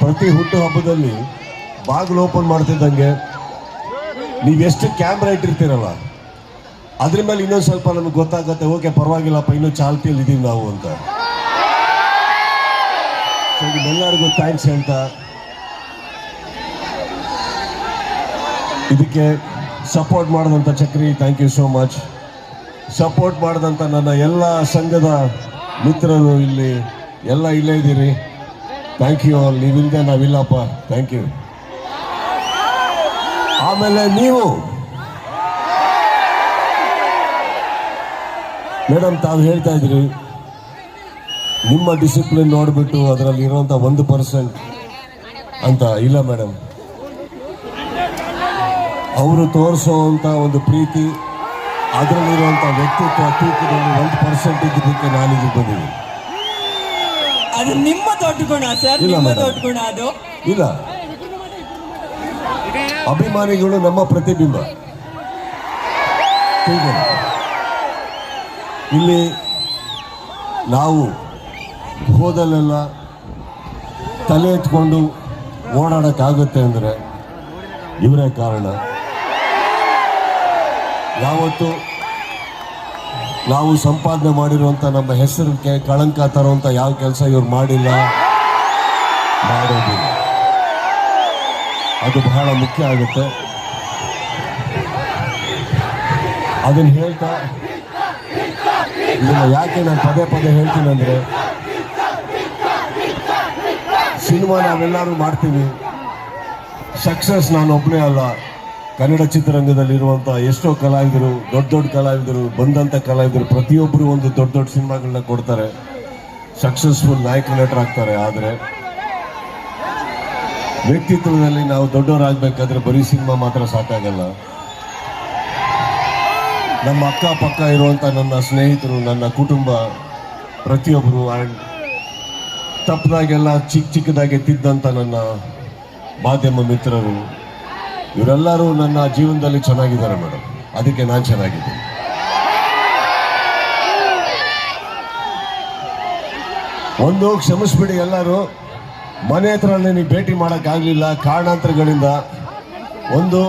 ಪ್ರತಿ ಹುಟ್ಟು ಹಬ್ಬದಲ್ಲಿ ಬಾಗಿಲು ಓಪನ್ ಮಾಡ್ತಿದ್ದಂಗೆ ನೀವೆಷ್ಟು ಕ್ಯಾಮ್ರಾ ಇಟ್ಟಿರ್ತೀರಲ್ಲ? ಅದ್ರ ಮೇಲೆ ಇನ್ನೊಂದು ಸ್ವಲ್ಪ ನಮಗೆ ಗೊತ್ತಾಗತ್ತೆ, ಓಕೆ, ಪರವಾಗಿಲ್ಲಪ್ಪ, ಇನ್ನೂ ಚಾಲ್ತಿಯಲ್ಲಿ ಇದೀವಿ ನಾವು ಅಂತ. ಸೊ ಥ್ಯಾಂಕ್ಸ್ ಹೇಳ್ತಾ. ಇದಕ್ಕೆ ಸಪೋರ್ಟ್ ಮಾಡಿದಂಥ Chakri thank you so much support ಮಾಡಿದಂಥ ನನ್ನ ಎಲ್ಲ ಸಂಘದ ಮಿತ್ರರು ಇಲ್ಲಿ, ಎಲ್ಲ ಇಲ್ಲೇ ಇದ್ದೀರಿ. ಥ್ಯಾಂಕ್ ಯು ಆಲ್ ನೀವಿಲ್ಲದೆ ನಾವಿಲ್ಲಪ್ಪ. ಥ್ಯಾಂಕ್ ಯು ಆಮೇಲೆ ನೀವು. ಮೇಡಮ್, ತಾವು ಹೇಳ್ತಾ ಇದ್ರಿ, ನಿಮ್ಮ ಡಿಸಿಪ್ಲಿನ್ ನೋಡಿಬಿಟ್ಟು ಅದರಲ್ಲಿ ಇರೋಂಥ ಒಂದು ಪರ್ಸೆಂಟ್ ಅಂತ. ಇಲ್ಲ, ಮೇಡಮ್. ಅವರು ತೋರಿಸುವಂಥ ಒಂದು ಪ್ರೀತಿ, ಅದರಲ್ಲಿರುವಂಥ ವ್ಯಕ್ತಿತ್ವ ತೂಕದಲ್ಲಿ ಒಂದು ಪರ್ಸೆಂಟ್ ಇದ್ದಕ್ಕೆ ನಾನು ಇಲ್ಲಿ ಬಂದಿದ್ದೀನಿ. ಅದು ನಿಮ್ಮ ದೊಡ್ಡ ಗುಣ ಸರ್ ಇಲ್ಲ ನಿಮ್ಮ madam. ದೊಡ್ಡ ಗುಣ ಅದು. ಇಲ್ಲ. ಅಭಿಮಾನಿಗಳು ನಮ್ಮ ಪ್ರತಿಬಿಂಬ. ಹೀಗೆ. ಇಲ್ಲಿ ನಾವು ಹೋದಲ್ಲೆಲ್ಲ ತಲೆ ಎತ್ಕೊಂಡು ಓಡಾಡೋಕ್ಕಾಗುತ್ತೆ ಅಂದರೆ ಇವರೇ ಕಾರಣ. ಯಾವತ್ತು ನಾವು ಸಂಪಾದನೆ ಮಾಡಿರುವಂಥ ನಮ್ಮ ಹೆಸರಿಗೆ ಕಳಂಕ ತರುವಂಥ ಯಾವ ಕೆಲಸ ಇವ್ರು ಮಾಡಿಲ್ಲ? ಮಾಡೋದಿಲ್ಲ. ಅದು ಬಹಳ ಮುಖ್ಯ ಆಗುತ್ತೆ. ಅದನ್ನು ಹೇಳ್ತಾ ಇದನ್ನ ಯಾಕೆ ನಾನು ಪದೇ ಪದೇ ಹೇಳ್ತೀನಿ ಅಂದರೆ ಸಿನಿಮಾ ನಾವೆಲ್ಲರೂ ಮಾಡ್ತೀವಿ. ಸಕ್ಸಸ್ ನಾನು ಒಬ್ಬನೇ ಅಲ್ಲ. ಕನ್ನಡ ಚಿತ್ರರಂಗದಲ್ಲಿರುವಂಥ ಎಷ್ಟೋ ಕಲಾವಿದರು, ದೊಡ್ಡ ದೊಡ್ಡ ಕಲಾವಿದರು ಬಂದಂಥ ಕಲಾವಿದರು ಪ್ರತಿಯೊಬ್ಬರು ಒಂದು ದೊಡ್ಡ ದೊಡ್ಡ ಸಿನಿಮಾಗಳನ್ನ ಕೊಡ್ತಾರೆ. ಸಕ್ಸಸ್ಫುಲ್ ನಾಯಕ ನಟರಾಗ್ತಾರೆ ಆದರೆ ವ್ಯಕ್ತಿತ್ವದಲ್ಲಿ ನಾವು ದೊಡ್ಡವರಾಗಬೇಕಾದ್ರೆ ಬರೀ ಸಿನಿಮಾ ಮಾತ್ರ ಸಾಕಾಗಲ್ಲ. ನಮ್ಮ ಅಕ್ಕಪಕ್ಕ ಇರುವಂಥ ನನ್ನ ಸ್ನೇಹಿತರು, ನನ್ನ ಕುಟುಂಬ ಪ್ರತಿಯೊಬ್ಬರು ಆ್ಯಂಡ್ ತಪ್ಪದಾಗೆಲ್ಲ ಚಿಕ್ಕ ಚಿಕ್ಕದಾಗೆ ತಿದ್ದಂಥ ನನ್ನ ಮಾಧ್ಯಮ ಮಿತ್ರರು ಇವರೆಲ್ಲರೂ ನನ್ನ ಜೀವನದಲ್ಲಿ ಚೆನ್ನಾಗಿದ್ದಾರೆ ಮೇಡಮ್. ಅದಕ್ಕೆ ನಾನು ಚೆನ್ನಾಗಿದ್ದೀನಿ. ಒಂದು ಕ್ಷಮಿಸ್ಬಿಡಿ ಎಲ್ಲರೂ. ಮನೆ ಹತ್ರ ನೀವು ಭೇಟಿ ಮಾಡೋಕ್ಕಾಗಲಿಲ್ಲ. ಕಾರಣಾಂತರಗಳಿಂದ ಒಂದು